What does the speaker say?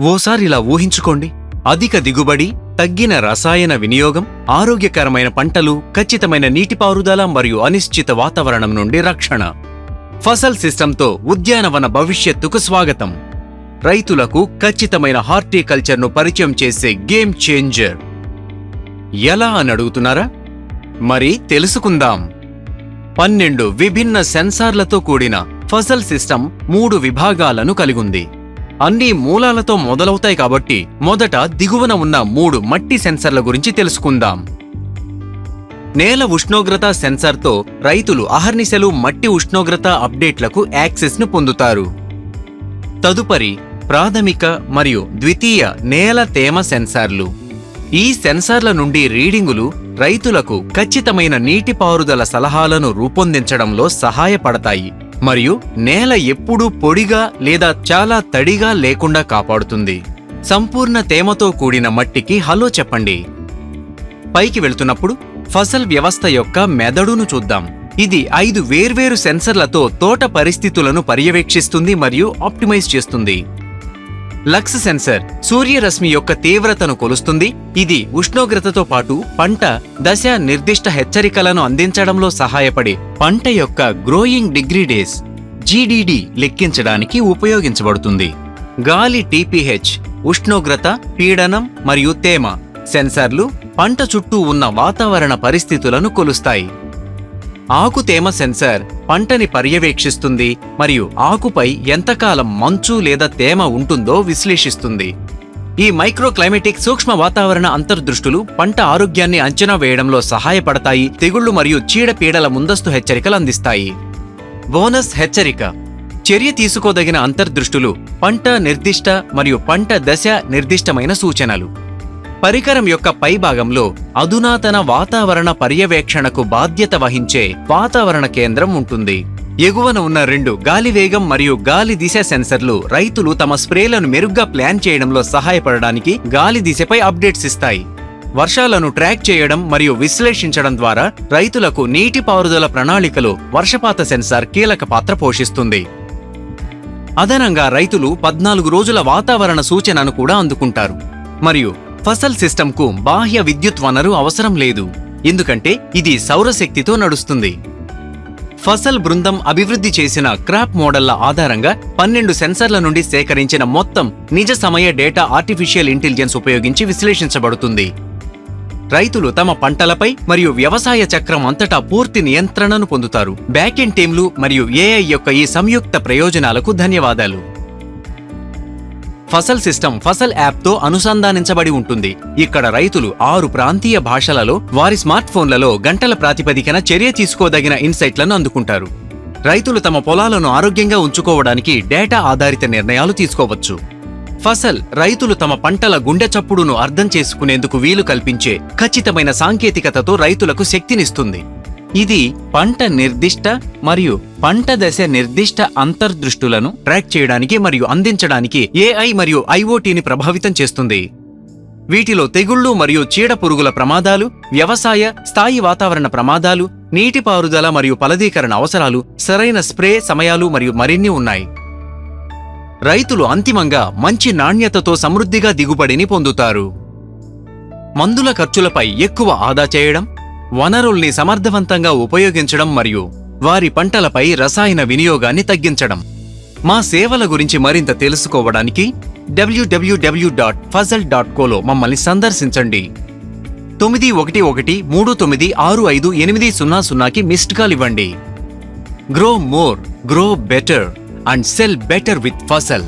ఓసారి ఇలా ఊహించుకోండి. అధిక దిగుబడి తగ్గిన రసాయన వినియోగం ఆరోగ్యకరమైన పంటలు ఖచ్చితమైన నీటిపారుదల మరియు అనిశ్చిత వాతావరణం నుండి రక్షణ. ఫసల్ సిస్టంతో ఉద్యానవన భవిష్యత్తుకు స్వాగతం. రైతులకు ఖచ్చితమైన హార్టికల్చర్ను పరిచయం చేసే గేమ్ చేంజర్. ఎలా అని అడుగుతున్నారా? మరి తెలుసుకుందాం. పన్నెండు విభిన్న సెన్సార్లతో కూడిన ఫసల్ సిస్టమ్ మూడు విభాగాలను కలిగుంది అన్ని మూలాలతో మొదలవుతాయి కాబట్టి మొదట దిగువన ఉన్న మూడు మట్టి సెన్సర్ల గురించి తెలుసుకుందాం. నేల ఉష్ణోగ్రత సెన్సార్తో రైతులు అహర్నిశలు మట్టి ఉష్ణోగ్రత అప్డేట్లకు యాక్సెస్ను పొందుతారు. తదుపరి ప్రాథమిక మరియు ద్వితీయ నేల తేమ సెన్సార్లు. ఈ సెన్సార్ల నుండి రీడింగులు రైతులకు ఖచ్చితమైన నీటిపారుదల సలహాలను రూపొందించడంలో సహాయపడతాయి. మరియు నేల ఎప్పుడూ పొడిగా లేదా చాలా తడిగా లేకుండా కాపాడుతుంది. సంపూర్ణ తేమతో కూడిన మట్టికి హలో చెప్పండి. పైకి వెళ్తున్నప్పుడు ఫసల్ వ్యవస్థ యొక్క మెదడును చూద్దాం. ఇది ఐదు వేర్వేరు సెన్సర్లతో తోట పరిస్థితులను పర్యవేక్షిస్తుంది మరియు ఆప్టిమైజ్ చేస్తుంది. లక్స్ సెన్సర్ సూర్యరశ్మి యొక్క తీవ్రతను కొలుస్తుంది. ఇది ఉష్ణోగ్రతతో పాటు పంట దశ నిర్దిష్ట హెచ్చరికలను అందించడంలో సహాయపడే పంట యొక్క గ్రోయింగ్ డిగ్రీ డేస్ జీడీడి లెక్కించడానికి ఉపయోగించబడుతుంది. గాలి టీపీహెచ్ ఉష్ణోగ్రత పీడనం మరియు తేమ సెన్సార్లు పంట చుట్టూ ఉన్న వాతావరణ పరిస్థితులను కొలుస్తాయి. ఆకు తేమ సెన్సార్ పంటని పర్యవేక్షిస్తుంది మరియు ఆకుపై ఎంతకాలం మంచు లేదా తేమ ఉంటుందో విశ్లేషిస్తుంది. ఈ మైక్రోక్లైమేటిక్ సూక్ష్మ వాతావరణ అంతర్దృష్టులు పంట ఆరోగ్యాన్ని అంచనా వేయడంలో సహాయపడతాయి తెగుళ్ళు మరియు చీడపీడల ముందస్తు హెచ్చరికలు అందిస్తాయి. బోనస్ హెచ్చరిక. చర్య తీసుకోదగిన అంతర్దృష్టులు పంట నిర్దిష్ట మరియు పంట దశ నిర్దిష్టమైన సూచనలు. పరికరం యొక్క పై భాగంలో అధునాతన వాతావరణ పర్యవేక్షణకు బాధ్యత వహించే వాతావరణ కేంద్రం ఉంటుంది. ఎగువన ఉన్న రెండు గాలి వేగం మరియు గాలి దిశ సెన్సర్లు రైతులు తమ స్ప్రేలను మెరుగ్గా ప్లాన్ చేయడంలో సహాయపడడానికి గాలి దిశపై అప్డేట్స్ ఇస్తాయి. వర్షాలను ట్రాక్ చేయడం మరియు విశ్లేషించడం ద్వారా రైతులకు నీటిపారుదల ప్రణాళికలో వర్షపాత సెన్సార్ కీలక పాత్ర పోషిస్తుంది. అదనంగా రైతులు పద్నాలుగు రోజుల వాతావరణ సూచనను కూడా అందుకుంటారు. మరియు ఫసల్ సిస్టంకు బాహ్య విద్యుత్ వనరు అవసరం లేదు. ఎందుకంటే ఇది సౌరశక్తితో నడుస్తుంది. ఫసల్ బృందం అభివృద్ధి చేసిన క్రాప్ మోడళ్ళ ఆధారంగా పన్నెండు సెన్సర్ల నుండి సేకరించిన మొత్తం నిజ సమయ డేటా ఆర్టిఫిషియల్ ఇంటెలిజెన్స్ ఉపయోగించి విశ్లేషించబడుతుంది. రైతులు తమ పంటలపై మరియు వ్యవసాయ చక్రం అంతటా పూర్తి నియంత్రణను పొందుతారు. బ్యాకెండ్ టీంలు మరియు ఏఐ యొక్క ఈ సంయుక్త ప్రయోజనాలకు ధన్యవాదాలు. ఫసల్ సిస్టమ్ ఫసల్ యాప్తో అనుసంధానించబడి ఉంటుంది. ఇక్కడ రైతులు ఆరు ప్రాంతీయ భాషలలో వారి స్మార్ట్ ఫోన్లలో గంటల ప్రాతిపదికన చర్య తీసుకోదగిన ఇన్సైట్లను అందుకుంటారు. రైతులు తమ పొలాలను ఆరోగ్యంగా ఉంచుకోవడానికి డేటా ఆధారిత నిర్ణయాలు తీసుకోవచ్చు. ఫసల్ రైతులు తమ పంటల గుండె చప్పుడును అర్థం చేసుకునేందుకు వీలు కల్పించే ఖచ్చితమైన సాంకేతికతతో రైతులకు శక్తినిస్తుంది. ఇది పంట నిర్దిష్ట మరియు పంట దశ నిర్దిష్ట అంతర్దృష్టులను ట్రాక్ చేయడానికి మరియు అందించడానికి ఏఐ మరియు ఐఓటీని ప్రభావితం చేస్తుంది. వీటిలో తెగుళ్ళు మరియు చీడ పురుగుల ప్రమాదాలు వ్యవసాయ స్థాయి వాతావరణ ప్రమాదాలు నీటిపారుదల మరియు ఫలదీకరణ అవసరాలు సరైన స్ప్రే సమయాలు మరియు మరిన్ని ఉన్నాయి. రైతులు అంతిమంగా మంచి నాణ్యతతో సమృద్ధిగా దిగుబడిని పొందుతారు. మందుల ఖర్చులపై ఎక్కువ ఆదా చేయడం వనరుల్ని సమర్థవంతంగా ఉపయోగించడం మరియు వారి పంటలపై రసాయన వినియోగాన్ని తగ్గించడం. మా సేవల గురించి మరింత తెలుసుకోవడానికి W W W dot Fazal dot కోలో మమ్మల్ని సందర్శించండి. తొమ్మిది ఒకటి ఒకటి మూడు తొమ్మిది ఆరు ఐదు ఎనిమిది సున్నా సున్నాకి మిస్డ్ కాల్ ఇవ్వండి. Grow more grow better and sell better with Fasal